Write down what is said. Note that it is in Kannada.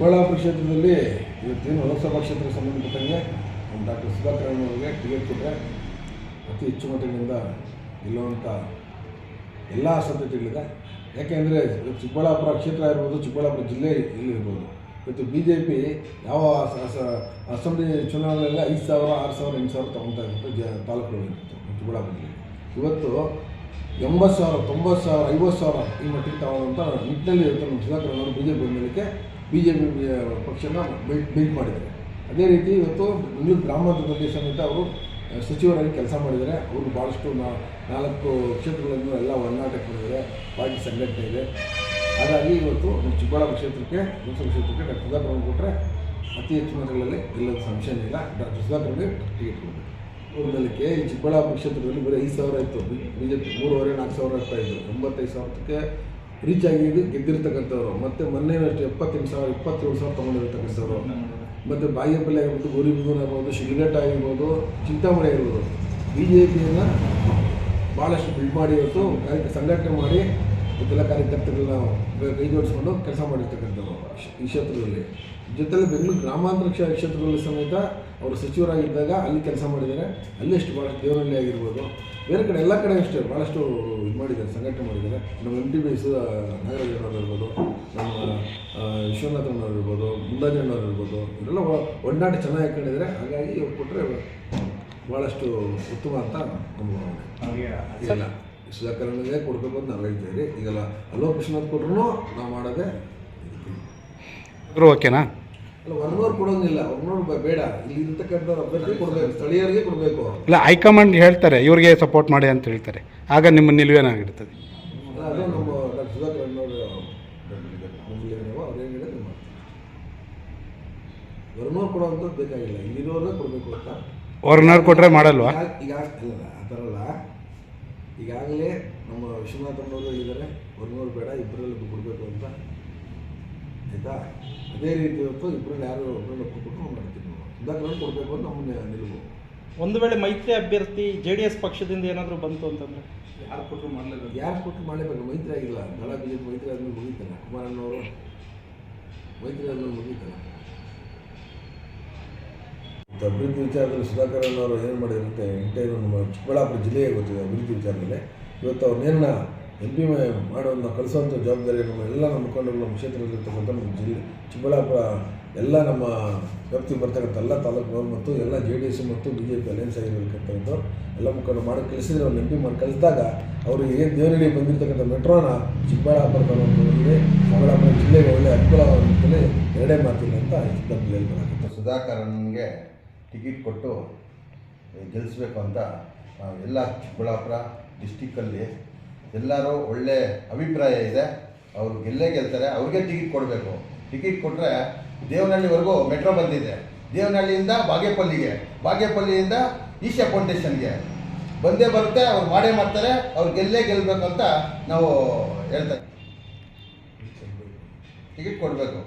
ಚಿಕ್ಕಬಳ್ಳಾಪುರ ಕ್ಷೇತ್ರದಲ್ಲಿ ಇವತ್ತೇನು ಲೋಕಸಭಾ ಕ್ಷೇತ್ರಕ್ಕೆ ಸಂಬಂಧಪಟ್ಟಂಗೆ ಡಾಕ್ಟರ್ ಸುಧಾಕರ್ ಅವರಿಗೆ ಟಿಕೆಟ್ ಕೊಟ್ಟರೆ ಅತಿ ಹೆಚ್ಚು ಮಟ್ಟಿನಿಂದ ಗೆಲ್ಲುವಂಥ ಎಲ್ಲ ಸಾಧ್ಯತೆಗಳಿದೆ. ಯಾಕೆಂದರೆ ಚಿಕ್ಕಬಳ್ಳಾಪುರ ಕ್ಷೇತ್ರ ಇರ್ಬೋದು, ಚಿಕ್ಕಬಳ್ಳಾಪುರ ಜಿಲ್ಲೆ ಇಲ್ಲಿರ್ಬೋದು. ಇವತ್ತು ಬಿ ಜೆ ಪಿ ಯಾವ ಅಸೆಂಬ್ಲಿ ಚುನಾವಣೆಯಲ್ಲಿ ಐದು ಸಾವಿರ, ಆರು ಸಾವಿರ, ಎಂಟು ಸಾವಿರ ತೊಗೊತಾ ಇರುತ್ತೆ ಜ ತಾಲೂಕುಗಳಿರುತ್ತೆ ಚಿಕ್ಕಬಳ್ಳಾಪುರ ಜಿಲ್ಲೆ ಇವತ್ತು ಎಂಬತ್ತು ಸಾವಿರ, ತೊಂಬತ್ತು ಸಾವಿರ, ಐವತ್ತು ಸಾವಿರ ಈ ಮಟ್ಟಿಗೆ ತಗೊಳ್ಳೋಂಥ ನಿಟ್ಟಿನಲ್ಲಿ ಇವತ್ತು ನಮ್ಮ ಸುಧಾಕರ್ ಅವರು ಬಿ ಜೆ ಪಿ ಬಂದಲಿಕ್ಕೆ ಬಿ ಜೆ ಪಿ ಪಕ್ಷನ ಬಿಲ್ಡ್ ಬಿಲ್ಡ್ ಮಾಡಿದ್ದಾರೆ. ಅದೇ ರೀತಿ ಇವತ್ತು ಬೆಂಗಳೂರು ಪ್ರದೇಶ ಸಮೇತ ಅವರು ಸಚಿವರಾಗಿ ಕೆಲಸ ಮಾಡಿದ್ದಾರೆ. ಅವರು ಭಾಳಷ್ಟು ನಾಲ್ಕು ಕ್ಷೇತ್ರಗಳನ್ನು ಎಲ್ಲ ಒಡನಾಟಕ್ಕೆ ಮಾಡಿದ್ದಾರೆ ಪಾರ್ಟಿ ಸಂಘಟನೆ ಇದೆ. ಹಾಗಾಗಿ ಇವತ್ತು ನಮ್ಮ ಚಿಕ್ಕಬಳ್ಳಾಪುರ ಕ್ಷೇತ್ರಕ್ಕೆ ಮೈಸೂರು ಕ್ಷೇತ್ರಕ್ಕೆ ಡಾಕ್ಟರ್ ಸುಧಾಕರ್ ಕೊಟ್ಟರೆ ಅತಿ ಹೆಚ್ಚು ಮತಗಳಲ್ಲಿ ಗೆಲ್ಲೋದು ಸಂಶಯ ಇಲ್ಲ. ಡಾಕ್ಟರ್ ಸುಧಾಕರ್ಗೆ ಟಿಕೆಟ್ ಕೊಡಬೇಕು. ಊರಿನಲ್ಲಿಕ್ಕೆ ಈ ಚಿಕ್ಕಬಳ್ಳಾಪುರ ಕ್ಷೇತ್ರದಲ್ಲಿ ಬರೀ ಐದು ಸಾವಿರ ಇತ್ತು. ಬಿ ಜೆ ಪಿ ಮೂರುವರೆ, ನಾಲ್ಕು ಸಾವಿರ ಆಗ್ತಾ ಇದ್ದು ಎಂಬತ್ತೈದು ಸಾವಿರಕ್ಕೆ ರೀಚ್ ಆಗಿ ಗೆದ್ದಿರ್ತಕ್ಕಂಥವ್ರು ಮತ್ತು ಮೊನ್ನೆ ಅಷ್ಟು ಎಪ್ಪತ್ತೆಂಟು ಸಾವಿರ ಇಪ್ಪತ್ತೇಳು ಸಾವಿರ ತೊಗೊಂಡಿರ್ತಕ್ಕಂಥವ್ರು ಮತ್ತು ಬಾಗೇಪಲ್ಲಿ ಆಗಿರ್ಬೋದು ಗೌರಿಬಿದೂರು ಆಗಿರ್ಬೋದು ಶಿಡ್ಲಘಟ್ಟ ಆಗಿರ್ಬೋದು ಚಿಂತಾಮಣಿ ಆಗಿರ್ಬೋದು ಬಿ ಜೆ ಪಿಯನ್ನು ಭಾಳಷ್ಟು ಬಿಲ್ಡ್ ಮಾಡಿ ಇವತ್ತು ಕಾರ್ಯ ಸಂಘಟನೆ ಮಾಡಿ ಇವತ್ತೆಲ್ಲ ಕಾರ್ಯಕರ್ತರನ್ನ ಕೈ ಜೋಡಿಸ್ಕೊಂಡು ಕೆಲಸ ಮಾಡಿರ್ತಕ್ಕಂಥವ್ರು ಈ ಕ್ಷೇತ್ರದಲ್ಲಿ. ಜೊತೆಲಿ ಬೆಂಗಳೂರು ಗ್ರಾಮಾಂತರ ಕ್ಷೇ ಕ್ಷೇತ್ರದಲ್ಲಿ ಸಮೇತ ಅವರು ಸಚಿವರಾಗಿದ್ದಾಗ ಅಲ್ಲಿ ಕೆಲಸ ಮಾಡಿದ್ದಾರೆ. ಅಲ್ಲಿ ಎಷ್ಟು ಭಾಳಷ್ಟು ದೇವನಹಳ್ಳಿ ಆಗಿರ್ಬೋದು. ಬೇರೆ ಕಡೆ ಎಲ್ಲ ಕಡೆ ಅಷ್ಟೇ ಭಾಳಷ್ಟು ಇದು ಮಾಡಿದ್ದಾರೆ ಸಂಘಟನೆ ಮಾಡಿದ್ದಾರೆ. ನಮ್ಮ ಎಂ ಟಿ ಬಿ ಸು ನಾಗರಾಜನವ್ರು ಇರ್ಬೋದು ನಮ್ಮ ವಿಶ್ವನಾಥನವರಿರ್ಬೋದು ವಿಶ್ವನಾಥನವ್ರು ಇರ್ಬೋದು ಮುಂದಾಜಣ್ಣವ್ರು ಇರ್ಬೋದು ಇವರೆಲ್ಲ ಒಡನಾಟ ಚೆನ್ನಾಗಿ ಕಂಡಿದ್ದಾರೆ ಹಾಗಾಗಿ ಇವ್ರು ಕೊಟ್ಟರೆ ಭಾಳಷ್ಟು ಉತ್ತಮ ಅಂತ ನಮ್ಮ ಇಲ್ಲ ಸುಧಾಕರನಿಗೆ ಕೊಡಬೇಕು ಅಂತ ನಾವು ಹೇಳ್ತೀವಿ. ಈಗಲ್ಲ ಅಲೋ ಕೃಷ್ಣನಾಥ್ ಕೊಟ್ರು ನಾವು ಮಾಡೋದೇ ಓಕೆನಾ ಅಲ್ಲ ಒನ್ನೋರು ಕೊಡೋಂಗಿಲ್ಲ ಒನ್ನೋರು ಬೇಡ. ಇಲ್ಲಿ ಇರ್ತಕ್ಕಂಥವ್ರು ಅಭ್ಯರ್ಥಿ ಕೊಡಬೇಕು. ಸ್ಥಳೀಯರಿಗೆ ಕೊಡಬೇಕು. ಇಲ್ಲ ಹೈಕಮಾಂಡ್ ಹೇಳ್ತಾರೆ ಇವ್ರಿಗೆ ಸಪೋರ್ಟ್ ಮಾಡಿ ಅಂತ ಹೇಳ್ತಾರೆ. ಆಗ ನಿಮ್ಮ ನಿಲುವೇನಾಗಿರ್ತದೆ? ಅದೇ ನಮ್ಮ ಡಾಕ್ಟರ್ ಸುಧಾಕರ್ ಅನ್ನೋರು ನಮ್ಮಲ್ಲಿರೋ ಅವ್ರು ಏನು ಹೇಳಿದ್ರೆ ಹೊರನೋರು ಕೊಡೋವಂಥದ್ದು ಬೇಕಾಗಿಲ್ಲ. ಇಲ್ಲಿರೋರೇ ಕೊಡಬೇಕು ಅಂತ. ಅವ್ರನ್ನವ್ರು ಕೊಟ್ಟರೆ ಮಾಡಲ್ವಾ? ಈಗ ಆ ಥರ ಅಲ್ಲ. ಈಗಾಗಲೇ ನಮ್ಮ ವಿಶ್ವನಾಥನವರು ಇದ್ದಾರೆ ಹೊರನೂರು ಬೇಡ ಇಬ್ಬರಲ್ಲಿ ಕೊಡಬೇಕು ಅಂತ. ಆಯಿತಾ? ಅದೇ ರೀತಿ ಇವತ್ತು ಇಬ್ಬರಲ್ಲಿ ಯಾರು ಒಬ್ಬರಲ್ಲಿ ಕೊಟ್ಬಿಟ್ಟು ನಾವು ಮಾಡ್ತೀವಿ ನಾವು ಸುಧಾಕರ್ ಕೊಡಬೇಕು ಅಂತ ನಮ್ಮ ನಿಲುವು. ಒಂದು ವೇಳೆ ಮೈತ್ರಿ ಅಭ್ಯರ್ಥಿ ಜೆ ಡಿ ಎಸ್ ಪಕ್ಷದಿಂದ ಏನಾದರೂ ಬಂತು ಅಂತಂದರೆ? ಯಾರು ಕೊಟ್ಟರು ಮಾಡಲೇಬೇಕು? ಯಾರು ಕೊಟ್ಟು ಮಾಡಲೇಬೇಕು? ಮೈತ್ರಿ ಆಗಿಲ್ಲ. ದಳ ಬಿ ಜೆ ಪಿ ಮೈತ್ರಿ ಆದ್ಮೇಲೆ ಮುಗೀತಲ್ಲ. ಕುಮಾರಣ್ಣವರು ಮೈತ್ರಿ ಆದ್ಮೇಲೆ ಮುಗೀತಲ್ಲ. ಅಭಿವೃದ್ಧಿ ವಿಚಾರದಲ್ಲಿ ಸುಧಾಕರ್ ಅವರು ಏನು ಮಾಡಿದಂತೆ ಇಂಟೈರ್ ನಮ್ಮ ಚಿಕ್ಕಬಳ್ಳಾಪುರ ಜಿಲ್ಲೆಯೇ ಗೊತ್ತಿದೆ, ಅಭಿವೃದ್ಧಿ ವಿಚಾರದಲ್ಲಿ. ಇವತ್ತು ಅವ್ರನ್ನೇನ ಎಂ ಪಿ ಮಾಡೋದನ್ನ ಕಲಿಸುವಂಥ ಜವಾಬ್ದಾರಿ ನಮ್ಮ ಎಲ್ಲ ನಮ್ಮ ಮುಖಂಡರು ನಮ್ಮ ಕ್ಷೇತ್ರದಲ್ಲಿರ್ತಕ್ಕಂಥ ನಮ್ಮ ಜಿಲ್ಲೆ, ಚಿಕ್ಕಬಳ್ಳಾಪುರ ಎಲ್ಲ ನಮ್ಮ ವ್ಯಾಪ್ತಿಗೆ ಬರ್ತಕ್ಕಂಥ ಎಲ್ಲ ತಾಲೂಕುಗಳು ಮತ್ತು ಎಲ್ಲ ಜೆ ಡಿ ಎಸ್ ಮತ್ತು ಬಿ ಜೆ ಪಿ ಅಲಯನ್ಸ್ ಆಗಿರ್ತಕ್ಕಂಥದ್ದು ಎಲ್ಲ ಮುಖಂಡರು ಮಾಡಿ ಕಳಿಸಿದ್ರೆ ಅವ್ರನ್ನ ಎಂ ಪಿ ಮಾಡಿ ಕಳಿಸಿದಾಗ ಅವರು ಏನು ದೇವರಿಗೆ ಬಂದಿರತಕ್ಕಂಥ ಮೆಟ್ರೋನ ಚಿಕ್ಕಬಳ್ಳಾಪುರ ತಾಲೂಕಿನಲ್ಲಿ, ಚಿಕ್ಕಬಳ್ಳಾಪುರ ಜಿಲ್ಲೆಗೆ ಒಳ್ಳೆ ಅನುಕೂಲವಾಗುತ್ತಲೇ ಎರಡೇ ಮಾತಿಲ್ಲ ಅಂತ ಇಷ್ಟದಲ್ಲಿ ಸುಧಾಕರ್ ಸುಧಾಕರನ್ಗೆ ಟಿಕೆಟ್ ಕೊಟ್ಟು ಗೆಲ್ಲಿಸ್ಬೇಕು ಅಂತ ಎಲ್ಲ ಚಿಕ್ಕಬಳ್ಳಾಪುರ ಡಿಸ್ಟಿಕ್ಕಲ್ಲಿ ಎಲ್ಲರೂ ಒಳ್ಳೆ ಅಭಿಪ್ರಾಯ ಇದೆ. ಅವರು ಗೆಲ್ಲೇ ಗೆಲ್ತಾರೆ, ಅವ್ರಿಗೆ ಟಿಕೆಟ್ ಕೊಡಬೇಕು. ಟಿಕೆಟ್ ಕೊಟ್ಟರೆ ದೇವನಹಳ್ಳಿವರೆಗೂ ಮೆಟ್ರೋ ಬಂದಿದೆ. ದೇವನಹಳ್ಳಿಯಿಂದ ಬಾಗೇಪಲ್ಲಿಗೆ, ಬಾಗೇಪಲ್ಲಿಯಿಂದ ಈಶಾ ಫೌಂಡೇಶನ್ಗೆ. ಬಂದೇ ಬರುತ್ತೆ, ಅವ್ರು ಮಾಡೇ ಮಾಡ್ತಾರೆ, ಅವ್ರು ಗೆಲ್ಲೇ ಗೆಲ್ಲಬೇಕು ಅಂತ ನಾವು ಹೇಳ್ತಾರೆ ಟಿಕೆಟ್ ಕೊಡಬೇಕು.